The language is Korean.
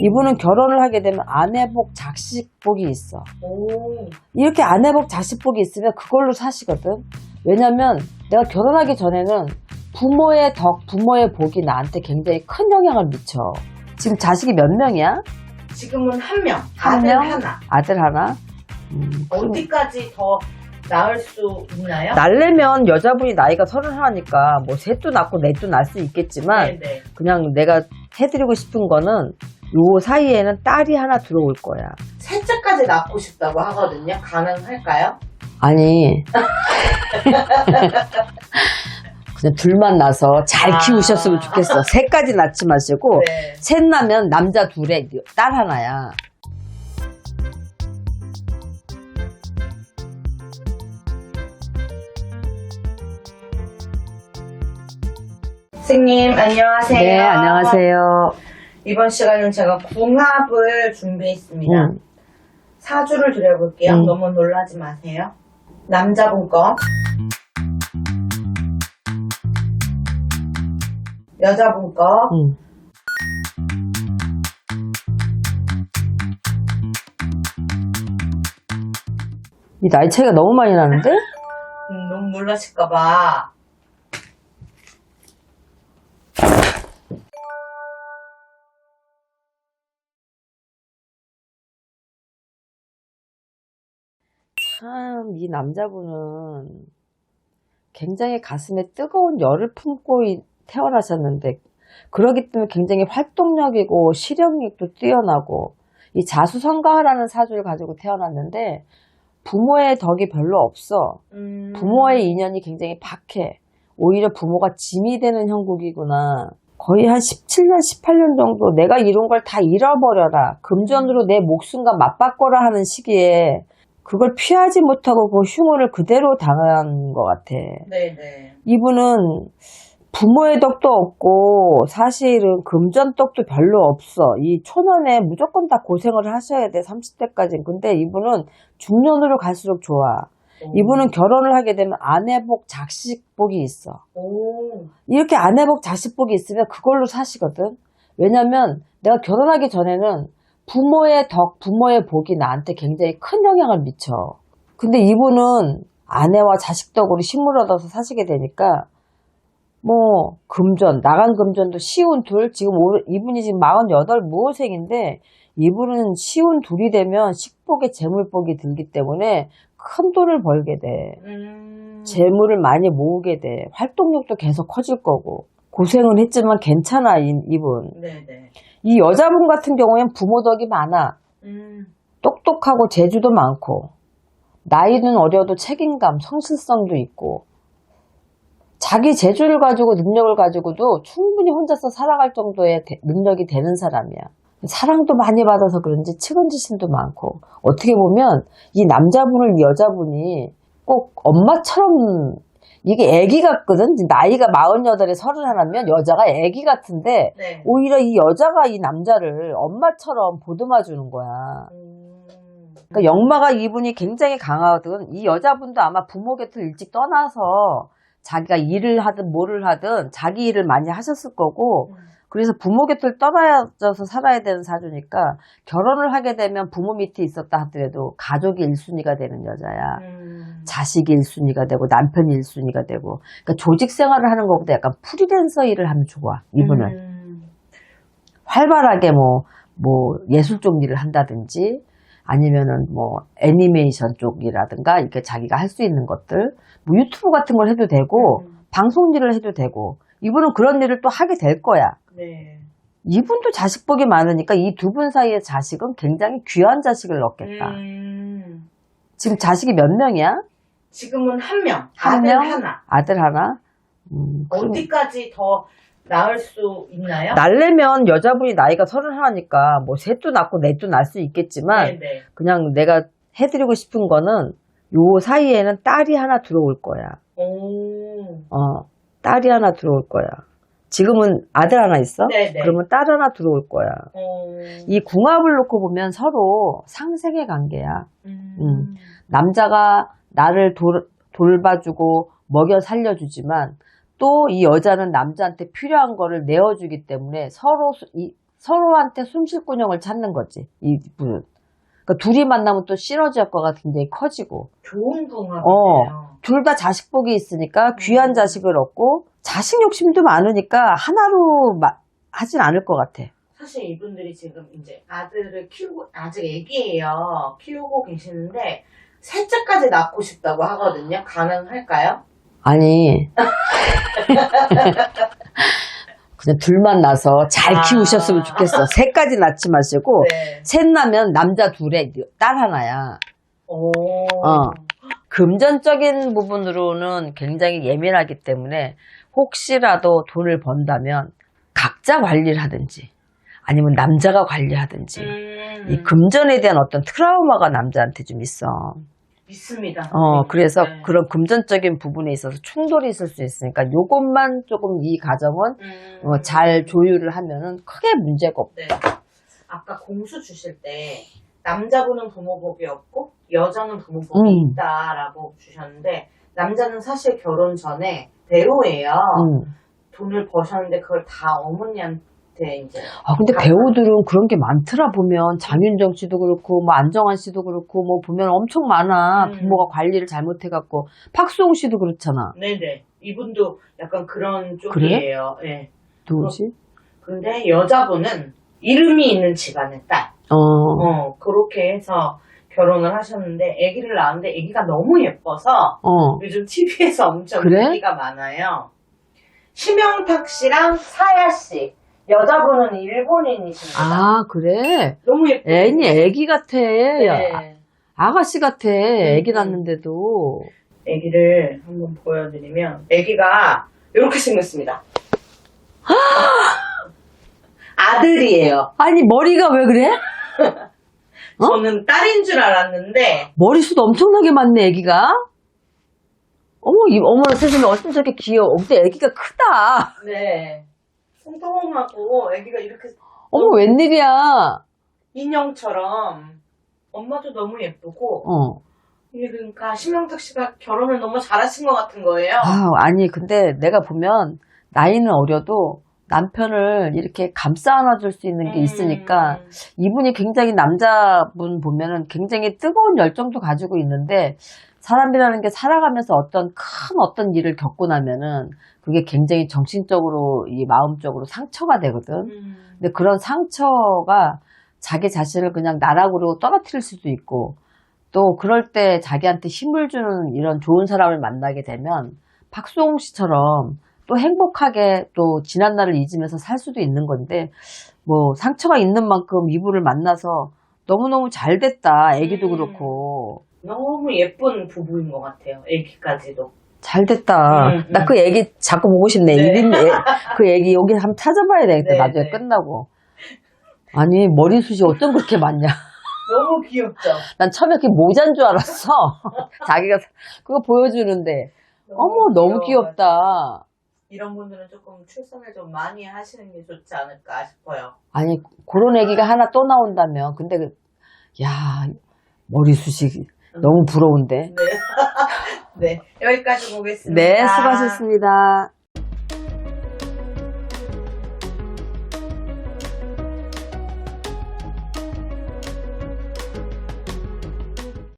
이분은 결혼을 하게 되면 아내복, 자식복이 있어. 오. 이렇게 아내복, 자식복이 있으면 그걸로 사시거든. 왜냐면 내가 결혼하기 전에는 부모의 덕, 부모의 복이 나한테 굉장히 큰 영향을 미쳐. 지금 자식이 몇 명이야? 지금은 한 명. 한 아들 명? 하나. 아들 하나? 음, 그럼 어디까지 더 나을 수 있나요? 날래면 여자분이 나이가 서른 하니까 뭐 셋도 낳고 넷도 낳을 수 있겠지만 네네. 그냥 내가 해드리고 싶은 거는 요 사이에는 딸이 하나 들어올 거야. 셋째까지 낳고 싶다고 하거든요. 가능할까요? 아니. 그냥 둘만 나서 잘 아. 키우셨으면 좋겠어. 셋까지 낳지 마시고 네. 셋 나면 남자 둘에 딸 하나야. 선생님 안녕하세요. 네, 안녕하세요. 이번 시간은 제가 궁합을 준비했습니다. 음. 사주를 드려볼게요. 음. 너무 놀라지 마세요. 남자분 거. 여자분 거. 음. 이 나이 차이가 너무 많이 나는데? 음, 너무 놀라실까봐. 참, 이 남자분은 굉장히 가슴에 뜨거운 열을 품고 이- 태어나셨는데, 그러기 때문에 굉장히 활동력이고 실행력도 뛰어나고, 이 자수성가하라는 사주를 가지고 태어났는데, 부모의 덕이 별로 없어. 음. 부모의 인연이 굉장히 박해. 오히려 부모가 짐이 되는 형국이구나. 거의 한 17년, 18년 정도 내가 이룬 걸다 잃어버려라. 금전으로 내 목숨과 맞바꿔라 하는 시기에 그걸 피하지 못하고 그 흉을 그대로 당한 것 같아. 네네. 이분은 부모의 덕도 없고 사실은 금전 덕도 별로 없어. 이 초년에 무조건 다 고생을 하셔야 돼. 30대까지는. 근데 이분은 중년으로 갈수록 좋아. 이분은 결혼을 하게 되면 아내복, 자식복이 있어. 오. 이렇게 아내복, 자식복이 있으면 그걸로 사시거든. 왜냐면 내가 결혼하기 전에는 부모의 덕, 부모의 복이 나한테 굉장히 큰 영향을 미쳐. 근데 이분은 아내와 자식 덕으로 힘을 얻어서 사시게 되니까 뭐 금전, 나간 금전도 시운 둘, 지금 올- 이분이 지금 48 무호생인데 이분은 시운 둘이 되면 식복에 재물복이 들기 때문에 큰 돈을 벌게 돼. 음. 재물을 많이 모으게 돼. 활동력도 계속 커질 거고. 고생은 했지만 괜찮아, 이, 이분. 네네. 이 여자분 같은 경우엔 부모 덕이 많아. 음. 똑똑하고 재주도 많고. 나이는 어려도 책임감, 성실성도 있고. 자기 재주를 가지고 능력을 가지고도 충분히 혼자서 살아갈 정도의 대- 능력이 되는 사람이야. 사랑도 많이 받아서 그런지 측은지심도 많고. 어떻게 보면 이 남자분을 이 여자분이 꼭 엄마처럼 이게 애기 같거든? 나이가 48에 31면 여자가 애기 같은데 네. 오히려 이 여자가 이 남자를 엄마처럼 보듬어 주는 거야. 음. 그러니까 역마가 이분이 굉장히 강하거든. 이 여자분도 아마 부모 곁을 일찍 떠나서 자기가 일을 하든 뭐를 하든 자기 일을 많이 하셨을 거고 음. 그래서 부모 곁을 떠나서 살아야 되는 사주니까 결혼을 하게 되면 부모 밑에 있었다 하더라도 가족이 1순위가 되는 여자야. 음. 자식이 1순위가 되고 남편이 1순위가 되고 그러니까 조직 생활을 하는 것보다 약간 프리랜서 일을 하면 좋아. 이분은. 음. 활발하게 뭐, 뭐, 예술 쪽 일을 한다든지, 아니면은 뭐, 애니메이션 쪽이라든가, 이렇게 자기가 할 수 있는 것들, 뭐, 유튜브 같은 걸 해도 되고, 음. 방송 일을 해도 되고, 이분은 그런 일을 또 하게 될 거야. 네. 이분도 자식 복이 많으니까 이 두 분 사이의 자식은 굉장히 귀한 자식을 얻겠다. 음. 지금 자식이 몇 명이야? 지금은 한 명. 한 아들 명? 하나. 아들 하나? 음, 그럼 어디까지 더 나을 수 있나요? 날래면 여자분이 나이가 서른 하니까 뭐 셋도 낳고 넷도 낳을 수 있겠지만, 네네. 그냥 내가 해드리고 싶은 거는 요 사이에는 딸이 하나 들어올 거야. 오. 어, 딸이 하나 들어올 거야. 지금은 아들 하나 있어? 네네. 그러면 딸 하나 들어올 거야. 오. 이 궁합을 놓고 보면 서로 상생의 관계야. 음. 음. 남자가 나를 돌, 돌봐주고 먹여 살려주지만 또 이 여자는 남자한테 필요한 거를 내어주기 때문에 서로 수- 이 서로한테 숨쉴구녕을 찾는 거지, 이분은. 그러니까 둘이 만나면 또 시너지 효과가 굉장히 커지고, 좋은 궁합이네요. 어. 둘 다 자식복이 있으니까 귀한 음. 자식을 얻고, 자식 욕심도 많으니까 하나로 마- 하진 않을 것 같아. 사실 이분들이 지금 이제 아들을 키우고 아직 애기예요. 키우고 계시는데 셋째까지 낳고 싶다고 하거든요. 가능할까요? 아니. 그냥 둘만 나서 잘 아. 키우셨으면 좋겠어. 셋까지 낳지 마시고, 네. 셋 나면 남자 둘에 딸 하나야. 오. 어. 금전적인 부분으로는 굉장히 예민하기 때문에 혹시라도 돈을 번다면 각자 관리를 하든지 아니면 남자가 관리하든지 음, 이 금전에 대한 어떤 트라우마가 남자한테 좀 있어. 믿습니다. 어, 그래서 네. 그런 금전적인 부분에 있어서 충돌이 있을 수 있으니까 요것만 조금 이 가정은 음. 어, 잘 조율을 하면은 크게 문제가 없. 네. 아까 공수 주실 때 남자분은 부모복이 없고 여자는 부모복이 음. 있다라고 주셨는데 남자는 사실 결혼 전에 배우예요. 음. 돈을 버셨는데 그걸 다 어머니한테 이제 아, 근데 가- 배우들은 그런 게 많더라 보면 장윤정 씨도 그렇고 뭐 안정환 씨도 그렇고 뭐 보면 엄청 많아 음. 부모가 관리를 잘못해갖고 박수홍 씨도 그렇잖아 네네 이분도 약간 그런 쪽이에요. 예. 누구지? 근데 여자분은 이름이 있는 집안의 딸. 어, 어 그렇게 해서 결혼을 하셨는데 아기를 낳았는데 아기가 너무 예뻐서 어, 요즘 TV에서 엄청 그래? 인기가 많아요. 심영탁 씨랑 사야 씨. 여자분은 일본인이십니다. 아 그래? 너무 예뻐. 애니 애기 같아 야, 네. 아 가씨 같아 애기 음. 낳는데도 아기를 한번 보여드리면 아기가 이렇게 생겼습니다. 아들이에요. 아니 머리가 왜 그래? 어? 저는 딸인 줄 알았는데 머리숱 엄청나게 많네 애기가 어머 이 어머 세상에 어쩜 저렇게 귀여워 근데 애기가 크다 네 통통하고 아기가 이렇게 어머 웬일이야 인형처럼 엄마도 너무 예쁘고 어. 이게 그러니까 심영탁 씨가 결혼을 너무 잘하신 것 같은 거예요. 아, 아니, 근데 내가 보면 나이는 어려도 남편을 이렇게 감싸 안아줄 수 있는 게 있으니까 음, 이분이 굉장히 남자분 보면은 굉장히 뜨거운 열정도 가지고 있는데 사람이라는 게 살아가면서 어떤 큰 어떤 일을 겪고 나면은 그게 굉장히 정신적으로 이 마음적으로 상처가 되거든. 음, 근데 그런 상처가 자기 자신을 그냥 나락으로 떨어뜨릴 수도 있고 또 그럴 때 자기한테 힘을 주는 이런 좋은 사람을 만나게 되면 박수홍 씨처럼 또 행복하게 또 지난 날을 잊으면서 살 수도 있는 건데 뭐 상처가 있는 만큼 이분을 만나서 너무너무 잘 됐다. 애기도 음. 그렇고 너무 예쁜 부부인 것 같아요. 아기까지도. 잘 됐다. 음, 음. 나그 애기 자꾸 보고 싶네. 네. 이름 애- 그 애기 여기 한번 찾아봐야 되겠다. 네, 나중에 네. 끝나고. 아니 머리숱이 어쩜 그렇게 많냐. 너무 귀엽죠? 난 처음에 그게 모자인 줄 알았어. 자기가 그거 보여주는데 어머 너무 귀여워가지고. 귀엽다. 이런 분들은 조금 출산을 좀 많이 하시는 게 좋지 않을까 싶어요. 아니 그런 애기가 하나 또 나온다면 근데 그, 야 머리숱이 너무 부러운데. 네. 네. 여기까지 보겠습니다. 네 수고하셨습니다.